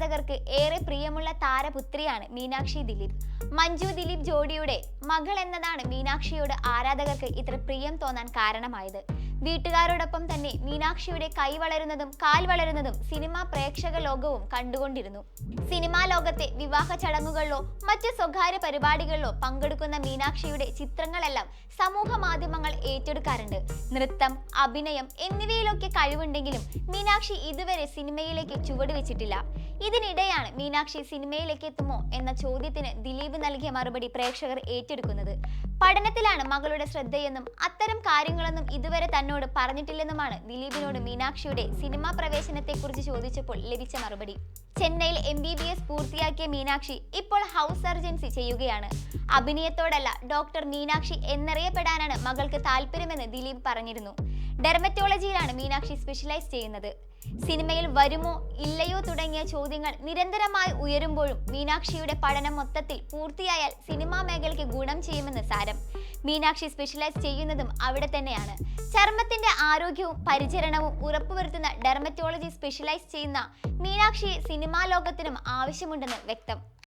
ആരാധകർക്ക് ഏറെ പ്രിയമുള്ള താരപുത്രിയാണ് മീനാക്ഷി ദിലീപ്. മഞ്ജു ദിലീപ് ജോഡിയുടെ മകൾ എന്നതാണ് മീനാക്ഷിയോട് ആരാധകർക്ക് ഇത്ര പ്രിയം തോന്നാൻ കാരണമായത്. വീട്ടുകാരോടൊപ്പം തന്നെ മീനാക്ഷിയുടെ കൈ വളരുന്നതും കാൽ വളരുന്നതും സിനിമാ പ്രേക്ഷക ലോകവും കണ്ടുകൊണ്ടിരുന്നു. സിനിമാ ലോകത്തെ വിവാഹ ചടങ്ങുകളിലോ മറ്റ് സ്വകാര്യ പരിപാടികളിലോ പങ്കെടുക്കുന്ന മീനാക്ഷിയുടെ ചിത്രങ്ങളെല്ലാം സമൂഹ മാധ്യമങ്ങൾ ഏറ്റെടുക്കാറുണ്ട്. നൃത്തം അഭിനയം എന്നിവയിലൊക്കെ കഴിവുണ്ടെങ്കിലും മീനാക്ഷി ഇതുവരെ സിനിമയിലേക്ക് ചുവട് വെച്ചിട്ടില്ല. ഇതിനിടെയാണ് മീനാക്ഷി സിനിമയിലേക്ക് എത്തുമോ എന്ന ചോദ്യത്തിന് ദിലീപ് നൽകിയ മറുപടി പ്രേക്ഷകർ ഏറ്റെടുക്കുന്നത്. പഠനത്തിലാണ് മകളുടെ ശ്രദ്ധയെന്നും അത്തരം കാര്യങ്ങളൊന്നും ഇതുവരെ തന്നോട് പറഞ്ഞിട്ടില്ലെന്നുമാണ് ദിലീപിനോട് മീനാക്ഷിയുടെ സിനിമാ പ്രവേശനത്തെക്കുറിച്ച് ചോദിച്ചപ്പോൾ ലഭിച്ച മറുപടി. ചെന്നൈയിൽ എം ബി ബി എസ് പൂർത്തിയാക്കിയ മീനാക്ഷി ഇപ്പോൾ ഹൗസ് സർജൻസി ചെയ്യുകയാണ്. അഭിനയത്തോടല്ല ഡോക്ടർ മീനാക്ഷി എന്നറിയപ്പെടാനാണ് മകൾക്ക് താല്പര്യമെന്ന് ദിലീപ് പറഞ്ഞിരുന്നു. ഡെർമറ്റോളജിയിലാണ് മീനാക്ഷി സ്പെഷ്യലൈസ് ചെയ്യുന്നത്. സിനിമയിൽ വരുമോ ഇല്ലയോ തുടങ്ങിയ ചോദ്യങ്ങൾ നിരന്തരമായി ഉയരുമ്പോഴും മീനാക്ഷിയുടെ പഠനം മൊത്തത്തിൽ പൂർത്തിയായാൽ സിനിമാ മേഖലയ്ക്ക് ഗുണം ചെയ്യുമെന്ന് സാരം. മീനാക്ഷി സ്പെഷ്യലൈസ് ചെയ്യുന്നതും അവിടെ തന്നെയാണ്. ചർമ്മത്തിന്റെ ആരോഗ്യവും പരിചരണവും ഉറപ്പുവരുത്തുന്ന ഡെർമറ്റോളജി സ്പെഷ്യലൈസ് ചെയ്യുന്ന മീനാക്ഷി സിനിമാ ലോകത്തിനും ആവശ്യമുണ്ടെന്ന് വ്യക്തം.